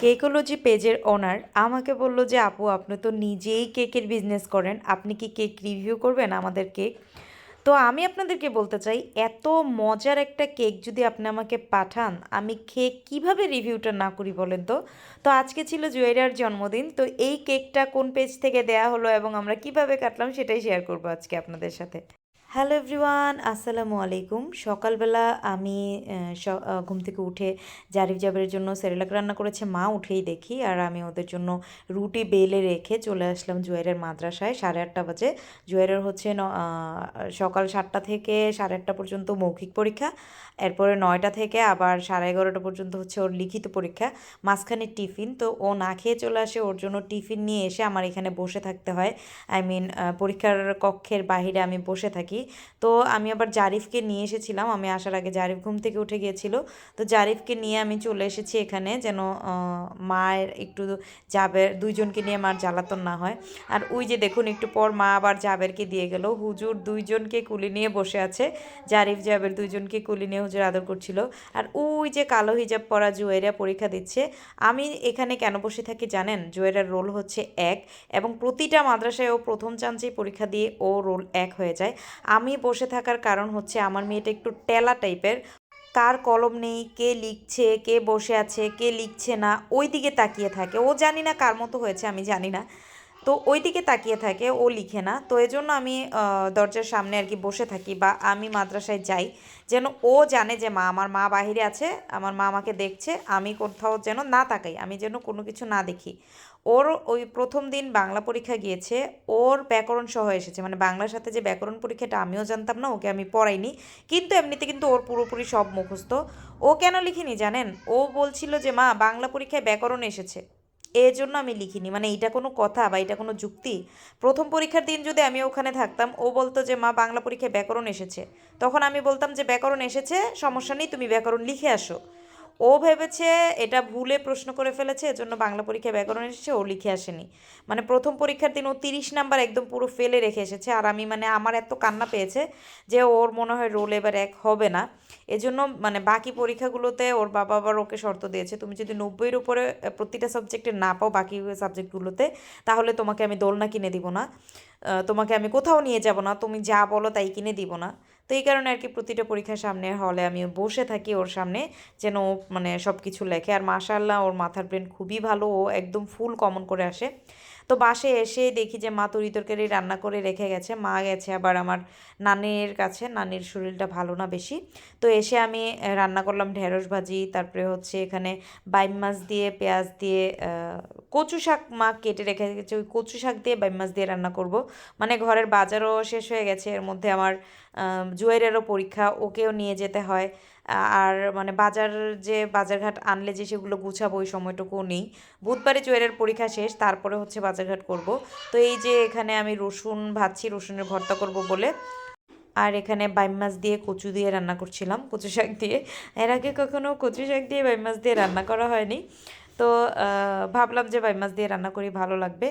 কেকোলজি পেজের ওনার আমাকে বলল যে, আপু, আপনি তো নিজেই কেকের বিজনেস করেন। আপনি কি কেক রিভিউ করবেন আমাদের কেক? তো আমি আপনাদেরকে বলতে চাই, এত মজার একটা কেক যদি আপনি আমাকে পাঠান, আমি কেক কীভাবে রিভিউটা না করি বলেন তো? তো আজকে ছিল জুয়েরার জন্মদিন, তো এই কেকটা কোন পেজ থেকে দেয়া হলো এবং আমরা কীভাবে কাটলাম সেটাই শেয়ার করব আজকে আপনাদের সাথে। হ্যালো এভরিওয়ান, আসসালামু আলাইকুম। সকালবেলা আমি ঘুম থেকে উঠে জারিফ জাবের জন্য সেরেলাক রান্না করেছে, মা উঠেই দেখি আর আমি ওদের জন্য রুটি বেলে রেখে চলে আসলাম জুয়েরের মাদ্রাসায়, সাড়ে আটটা বাজে। জুয়েরের হচ্ছে সকাল সাতটা থেকে সাড়ে আটটা পর্যন্ত মৌখিক পরীক্ষা, এরপরে নয়টা থেকে আবার সাড়ে এগারোটা পর্যন্ত হচ্ছে ওর লিখিত পরীক্ষা, মাঝখানে টিফিন। তো ও না খেয়ে চলে আসে, ওর জন্য টিফিন নিয়ে এসে আমার এখানে বসে থাকতে হয়। আই মিন পরীক্ষার কক্ষের বাহিরে আমি বসে থাকি। তো আমি আবার জারিফকে নিয়ে এসেছিলাম। আমি আসার আগে জারিফ ঘুম থেকে উঠে গিয়েছিল। তো জারিফকে নিয়ে আমি চলে এসেছি এখানে যেন মায়ের একটু জাবের, দুইজনকে নিয়ে মার জ্বালাতন না হয়। আর ওই যে দেখুন, একটু পর মা আবার জাবেরকে দিয়ে গেল। হুজুর দুইজনকে কুলি নিয়ে বসে আছে। জারিফ জাবের দুইজনকে কুলি নিয়ে হুজুর আদর করছিল। আর ওই যে কালো হিজাব পরা জুয়েরা পরীক্ষা দিচ্ছে। আমি এখানে কেন বসে থাকি জানেন? জুয়েরার রোল হচ্ছে এক এবং প্রতিটা মাদ্রাসায় ও প্রথম চান্সেই পরীক্ষা দিয়ে ও রোল এক হয়ে যায়। আমি বসে থাকার কারণ হচ্ছে আমার মেয়েটা একটু টেলা টাইপের। কার কলম নেই, কে লিখছে, কে বসে আছে, কে লিখছে না ওই দিকে তাকিয়ে থাকে। ও জানি না কার মতো হয়েছে, আমি জানি না। তো ওই দিকে তাকিয়ে থাকে, ও লিখে না। তো এজন্য আমি দরজার সামনে আর কি বসে থাকি বা আমি মাদ্রাসায় যাই। যেন ও জানে যে মা, আমার মা বাহিরে আছে, আমার মা আমাকে দেখছে, আমি কোথাও যেন না তাকাই, আমি যেন কোনো কিছু না দেখি। ওর ওই প্রথম দিন বাংলা পরীক্ষা গিয়েছে, ওর ব্যাকরণ সহ এসেছে। মানে বাংলার সাথে যে ব্যাকরণ পরীক্ষাটা আমিও জানতাম না, ওকে আমি পড়াইনি। কিন্তু এমনিতে কিন্তু ওর পুরোপুরি সব মুখস্থ। ও কেন লিখিনি জানেন? ও বলছিল যে, মা, বাংলা পরীক্ষায় ব্যাকরণ এসেছে। এর জন্য আমি লিখিনি। মানে এটা কোনো কথা বা এটা কোনো যুক্তি? প্রথম পরীক্ষার দিন যদি আমি ওখানে থাকতাম, ও বলতো যে, মা, বাংলা পরীক্ষায় ব্যাকরণ এসেছে। তখন আমি বলতাম যে, ব্যাকরণ এসেছে, সমস্যা নেই, তুমি ব্যাকরণ লিখে আসো। ও ভেবেছে এটা ভুলে প্রশ্ন করে ফেলেছে, এজন্য বাংলা পরীক্ষায় ব্যাকরণ এসেছে, ও লিখে আসেনি। মানে প্রথম পরীক্ষার দিন ও তিরিশ নাম্বার একদম পুরো ফেলে রেখে এসেছে, আর আমি মানে আমার এত কান্না পেয়েছে যে ওর মনে হয় রোল এবার এক হবে না। এজন্য মানে বাকি পরীক্ষাগুলোতে ওর বাবা আবার ওকে শর্ত দিয়েছে, তুমি যদি নব্বইয়ের উপরে প্রতিটা সাবজেক্টে না পাও বাকি সাবজেক্টগুলোতে, তাহলে তোমাকে আমি দোলনা কিনে দিব না। তোমাকে আমি কোথাও নিয়ে যাব না, তুমি যা বলো তাই কিনে দিব না। তো এই কারণে আর কি প্রতিটা পরীক্ষার সামনে হলে আমি বসে থাকি ওর সামনে, যেন ও মানে সব কিছু লেখে। আর মাশাল্লাহ ওর মাথার ব্রেন খুবই ভালো, ও একদম ফুল কমন করে আসে। তো বাসে এসে দেখি যে মা তরি তরকারি রান্না করে রেখে গেছে। মা গেছে আবার আমার নানির কাছে। নানির শরীরটা ভালো না বেশি। তো এসে আমি রান্না করলাম ঢেঁড়স ভাজি তারপরে হচ্ছে এখানে বাইম মাছ দিয়ে পেঁয়াজ দিয়ে কচু শাক মা কেটে রেখে গেছে। ওই কচু শাক দিয়ে বাইম মাছ দিয়ে রান্না করব। মানে ঘরের বাজারও শেষ হয়ে গেছে। এর মধ্যে আমার আহ, জুয়েলেরও পরীক্ষা। ওকেও নিয়ে যেতে হয়। আর মানে বাজার যে বাজারঘাট আনলে যে সেগুলো গুছাবো ওই সময়টুকু নেই। বুধবারে জুয়েলের পরীক্ষা শেষ, তারপরে হচ্ছে বাজারঘাট করব। তো এই যে এখানে আমি রসুন ভাজছি, রসুনের ভর্তা করব বলে। আর এখানে বাইম মাছ দিয়ে কচু দিয়ে রান্না করছিলাম, কচু শাক দিয়ে। এর আগে কখনো কচু শাক দিয়ে বাইম মাছ দিয়ে রান্না করা হয়নি। তো ভাবলাম যে বাইম মাছ দিয়ে রান্না করি, ভালো লাগবে।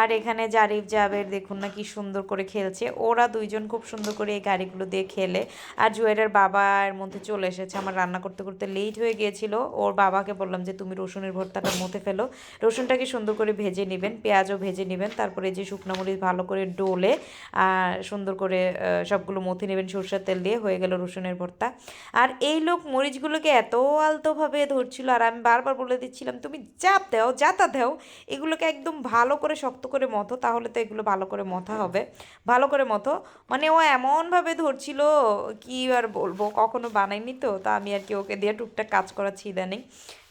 আর এখানে জারিফ জাবের দেখুন না কি সুন্দর করে খেলছে। ওরা দুইজন খুব সুন্দর করে এই গাড়িগুলো দিয়ে খেলে। আর জুয়েলের বাবার মধ্যে চলে এসেছে। আমার রান্না করতে করতে লেট হয়ে গিয়েছিল। ওর বাবাকে বললাম যে, তুমি রসুনের ভর্তাটা মধ্যে ফেলো। রসুনটাকে সুন্দর করে ভেজে নেবেন, পেঁয়াজও ভেজে নেবেন। তারপরে যে শুকনো মরিচ ভালো করে ডোলে, আর সুন্দর করে সবগুলো মথে নেবেন, সরষের তেল দিয়ে হয়ে গেল রসুনের ভর্তা। আর এই লোক মরিচগুলোকে এত আলতোভাবে ধরছিল, আর আমি বারবার বলে দিচ্ছিলাম, তুমি চাপ দাও যাতা দাও, এগুলোকে একদম ভালো করে শক্ত করে মথো, তাহলে তো এগুলো ভালো করে মথা হবে। ভালো করে মথো। মানে ও এমনভাবে ধরছিল কি আর বলব, কখনো বানাইনি তো, তা আমি আর কি ওকে দিয়ে টুকটাক কাজ করাচ্ছি ইদানিং।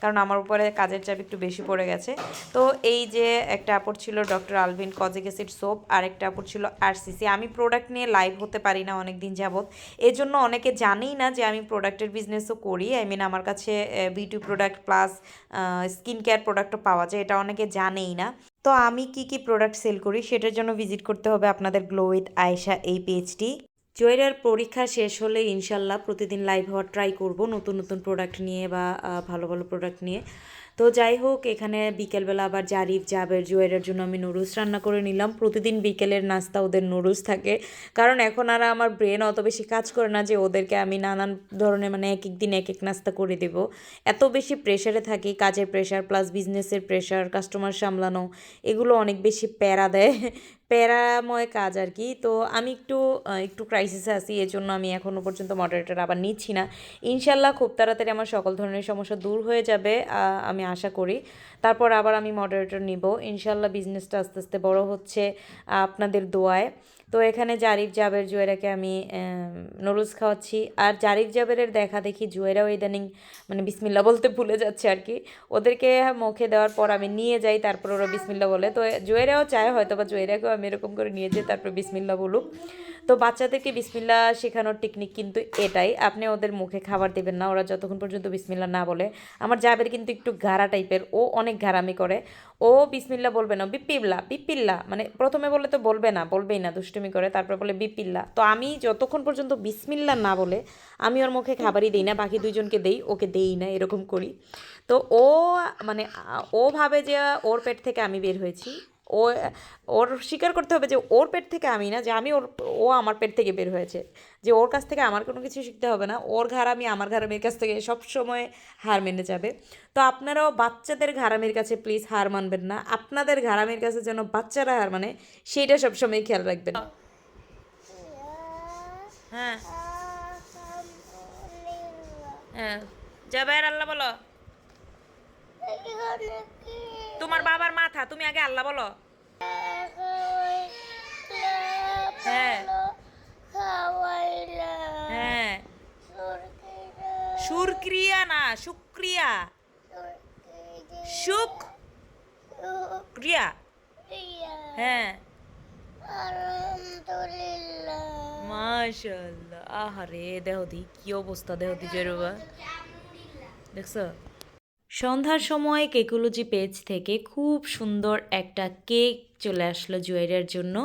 কারণ আমার উপরে কাজের চাপ একটু বেশি পড়ে গেছে। তো এই যে একটা আপর ছিল doctor Alvin kojic acid soap, আর একটা আপর ছিল আরসিসি। আমি প্রোডাক্ট নিয়ে লাইভ হতে পারি না অনেক দিন যাবত এর জন্য অনেকে জানেই না যে আমি প্রোডাক্টের বিজনেসও করি। আই মিন আমার কাছে beauty product plus skin care প্রোডাক্টও পাওয়া যায়, এটা অনেকে জানেই না। তো আমি কি কি প্রোডাক্ট সেল করি, সেটার জন্য ভিজিট করতে হবে আপনাদের গ্লো উইথ আয়েশা এই পেজটি জুয়েলার পরীক্ষা শেষ হলে ইনশাল্লাহ প্রতিদিন লাইভ হওয়ার ট্রাই করব নতুন নতুন প্রোডাক্ট নিয়ে বা ভালো ভালো প্রোডাক্ট নিয়ে। তো যাই হোক, এখানে বিকেলবেলা আবার জারিফ জাবের জুয়েলের জন্য আমি নুডলস রান্না করে নিলাম। প্রতিদিন বিকেলের নাস্তা ওদের নুডলস থাকে। কারণ এখন আর আমার ব্রেন অত বেশি কাজ করে না যে ওদেরকে আমি নানান ধরনের মানে এক এক দিন এক এক নাস্তা করে দেব। এত বেশি প্রেশারে থাকি, কাজের প্রেশার প্লাস বিজনেসের প্রেশার কাস্টমার সামলানো, এগুলো অনেক বেশি প্যারা দেয়। প্যারাময় কাজ আর কি। তো আমি একটু একটু ক্রাইসিসে আছি এর জন্য আমি এখনও পর্যন্ত মডারেটার আবার নিচ্ছি না। ইনশাল্লাহ খুব তাড়াতাড়ি আমার সকল ধরনের সমস্যা দূর হয়ে যাবে আমি আশা করি। তারপর আবার আমি মডারেটর নিব। ইনশাল্লাহ বিজনেসটা আস্তে আস্তে বড় হচ্ছে আপনাদের দোয়ায়। তো এখানে জারিফ জাবের জুয়েরাকে আমি নুডলস খাওয়াচ্ছি। আর জারিফ জাবেরের দেখা দেখি জুয়েরাও ইদানিং মানে বিসমিল্লা বলতে ভুলে যাচ্ছে আর কি। ওদেরকে মুখে দেওয়ার পর আমি নিয়ে যাই, তারপর ওরা বিসমিল্লা বলে। তো জুয়েরাও চায় হয়তো বা জুয়েরাকেও আমি এরকম করে নিয়ে যাই, তারপর বিসমিল্লা বলুক। তো বাচ্চাদেরকে বিসমিল্লা শেখানোর টেকনিক কিন্তু এটাই। আপনি ওদের মুখে খাবার দেবেন না, ওরা যতক্ষণ পর্যন্ত বিসমিল্লা না বলে। আমার জাবের কিন্তু একটু গাড়া টাইপের ও অনেক ঘাড়ামি করে। ও বিসমিল্লা বলবে না, বিপিল্লা বিপিল্লা। মানে প্রথমে বলে তো বলবে না, বলবেই না, দুষ্টুমি করে। তারপর বলে বিপিল্লা। তো আমি যতক্ষণ পর্যন্ত বিসমিল্লা না বলে, আমি ওর মুখে খাবারই দিই না, বাকি দুইজনকে দেই, ওকে দেই না, এরকম করি। তো ও মানে ও ভাবে যে ওর পেট থেকে আমি বের হয়েছি। ও ওর স্বীকার করতে হবে যে ওর পেট থেকে আমি না যে আমি ওর ও আমার পেট থেকে বের হয়েছে। যে ওর কাছ থেকে আমার কোনো কিছু শিখতে হবে না ওর ঘাড়ামি আমার ঘাড়ামির কাছ থেকে সব সময় হার মেনে যাবে। তো আপনারাও বাচ্চাদের ঘাড়ামির কাছে প্লিজ হার মানবেন না আপনাদের ঘাড়ামির কাছে যেন বাচ্চারা হার মানে সেইটা সবসময় খেয়াল রাখবেন। হ্যাঁ। হ্যাঁ। যাবে আর আল্লাহ বলো। তোমার বাবার মাথা, তুমি আগে আল্লাহ বলো। হ্যাঁ। হ্যাঁ। সুরক্রিয়া না, সুক্রিয়া। সুক ক্রিয়া হ্যাঁ। মাশাল্লাহ আহারে দেহ দি কি অবস্থা দেহ দি জেরুবা দেখছ? সন্ধ্যার সময় কেকুলজি পেজ থেকে খুব সুন্দর একটা কেক চলে আসলো জুয়েরার জন্য।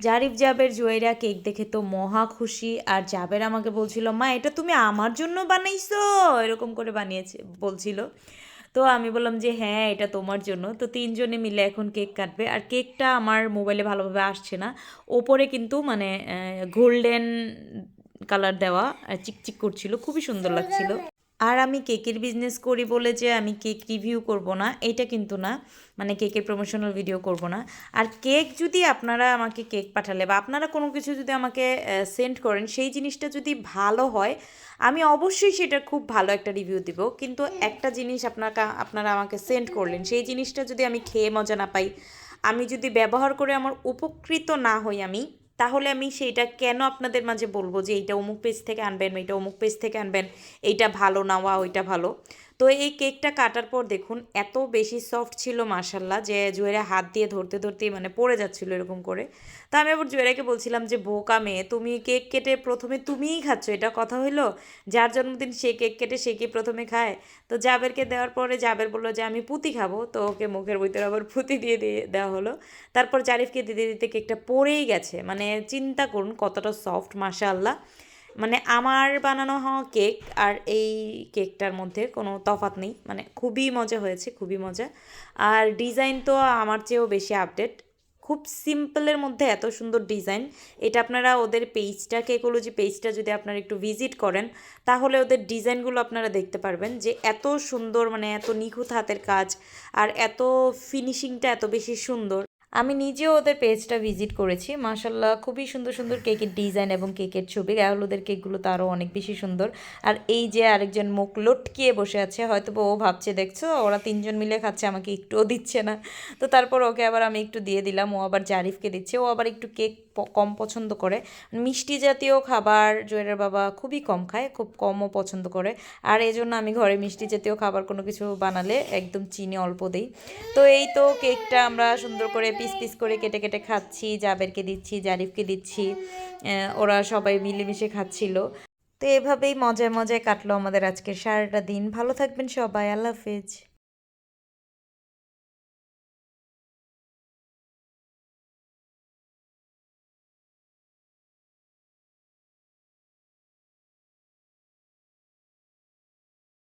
জারিফ জাবের জুয়েরা কেক দেখে তো মহা খুশি আর জাবের আমাকে বলছিল, মা, এটা তুমি আমার জন্য বানাইছো? এরকম করে বানিয়েছে, বলছিল। তো আমি বললাম যে হ্যাঁ এটা তোমার জন্য। তো তিনজনে মিলে এখন কেক কাটবে আর কেকটা আমার মোবাইলে ভালোভাবে আসছে না। ওপরে কিন্তু মানে গোল্ডেন কালার দেওয়া চিকচিক করছিল, খুবই সুন্দর লাগছিল। আর আমি কেকের বিজনেস করি বলে যে আমি কেক রিভিউ করব না, এটা কিন্তু না। মানে কেকের প্রমোশনাল ভিডিও করব না। আর কেক যদি আপনারা আমাকে কেক পাঠালে বা আপনারা কোনো কিছু যদি আমাকে সেন্ড করেন, সেই জিনিসটা যদি ভালো হয়, আমি অবশ্যই সেটা খুব ভালো একটা রিভিউ দিব। কিন্তু একটা জিনিস আপনাকে, আপনারা আমাকে সেন্ড করলেন, সেই জিনিসটা যদি আমি খেয়ে মজা না পাই, আমি যদি ব্যবহার করে আমার উপকৃত না হই আমি তাহলে আমি সেইটা কেন আপনাদের মাঝে বলব যে এইটা অমুক পেজ থেকে আনবেন এইটা অমুক পেজ থেকে আনবেন, এইটা ভালো না ওয়া ওইটা ভালো? তো এই কেকটা কাটার পর দেখুন, এত বেশি সফট ছিল মার্শাল্লাহ যে জুয়েরা হাত দিয়ে ধরতে ধরতেই মানে পড়ে যাচ্ছিল এরকম করে। তো আমি আবার জুয়েরাকে বলছিলাম যে, বোকা মেয়ে, তুমি কেক কেটে প্রথমে তুমিই খাচ্ছ। এটা কথা হইল? যার জন্মদিন সে কেক কেটে সে কি প্রথমে খায়? তো জাবেরকে দেওয়ার পরে জাবের বলল যে, আমি পুঁতি খাব। তো ওকে মুখের ভিতরে আবার পুঁতি দিয়ে দিয়ে দেওয়া হলো। তারপর জারিফকে দিতে দিতে কেকটা পড়েই গেছে। মানে চিন্তা করুন কতটা সফট মাশাআল্লাহ। মানে আমার বানানো হওয়া কেক আর এই কেকটার মধ্যে কোনো তফাৎ নেই। মানে খুবই মজা হয়েছে, খুবই মজা। আর ডিজাইন তো আমার চেয়েও বেশি আপডেট। খুব সিম্পলের মধ্যে এত সুন্দর ডিজাইন। এটা আপনারা ওদের পেজটা, কেকোলজি পেজটা যদি আপনারা একটু ভিজিট করেন, তাহলে ওদের ডিজাইনগুলো আপনারা দেখতে পারবেন যে এত সুন্দর মানে এত নিখুঁত হাতের কাজ আর এত ফিনিশিংটা এত বেশি সুন্দর। আমি নিজেও ওদের পেজটা ভিজিট করেছি। মাশাল্লাহ খুবই সুন্দর সুন্দর কেকের ডিজাইন এবং কেকের ছবি। ওদের কেকগুলো তো আরও অনেক বেশি সুন্দর। আর এই যে আরেকজন মুখ লটকিয়ে বসে আছে হয়তো ও ভাবছে, দেখছ, ওরা তিনজন মিলে খাচ্ছে, আমাকে একটুও দিচ্ছে না। তো তারপর ওকে আবার আমি একটু দিয়ে দিলাম, ও আবার জারিফকে দিচ্ছে। ও আবার একটু কেক কম পছন্দ করে। মিষ্টি জাতীয় খাবার জয়ের বাবা খুবই কম খায়, খুব কমও পছন্দ করে। আর এই জন্য আমি ঘরে মিষ্টি জাতীয় খাবার কোনো কিছু বানালে একদম চিনি অল্প দিই। তো এই তো কেকটা আমরা সুন্দর করে পিস পিস করে কেটে কেটে খাচ্ছি, জাবেরকে দিচ্ছি, জারিফকে দিচ্ছি ওরা সবাই মিলেমিশে খাচ্ছিল। তো এভাবেই মজায় মজায় কাটলো আমাদের আজকের সারাটা দিন। ভালো থাকবেন সবাই, আল্লাহ হাফেজ।